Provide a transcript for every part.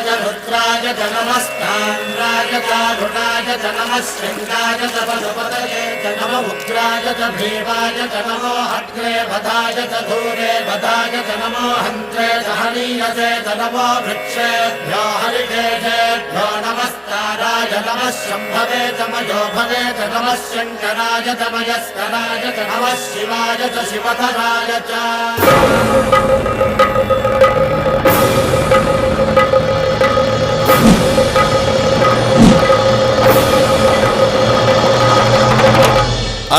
च रुद्राय च नमस्तान्द्राय च रुणाय च नमः शृङ्गाय च पशुपतये च नम उग्राय च भीमाय च नमो हग्रे वधाय च धूरे वधाय च नमो हन्त्रे च हनीयसे च नमो वृक्षेभ्यो हरिकेशेभ्यो नमस्ताराय नमः शम्भवे च मयो भवे च नमः शङ्कराय च मयस्कराय च नमः शिवाय च शिवधराय च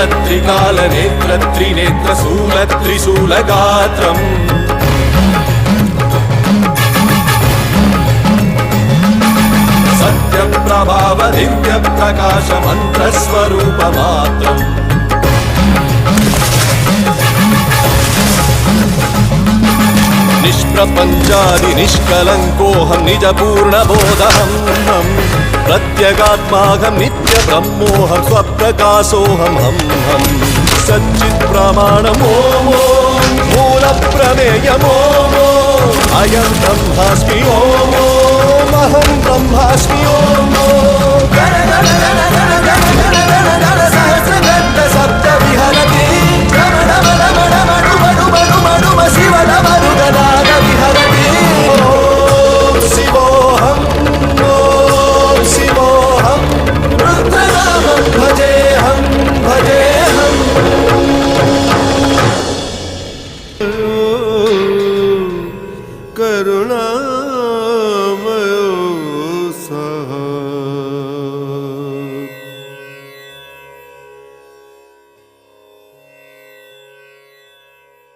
कालनेत्रत्रिनेत्रशूलत्रिशूलगात्रम् सत्यप्रभावदिव्यप्रकाशमन्त्रस्वरूपमात्रम् నిష్ప్రపంచాది నిష్కలంకోహం నిజ పూర్ణబోధహం ప్రత్యగాత్మాహం నిత్య బ్రహ్మోహం స్వప్రకాశోహం హం హం. సచ్చిత్ ప్రమాణమో మూల ప్రమేయమో అయం బ్రహ్మాస్మి ఓమో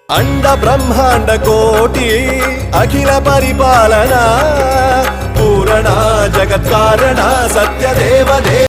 అండ బ్రహ్మాండ కోటి అఖిల పరిపాలన పూరణ జగత్కారణ సత్యదేవదే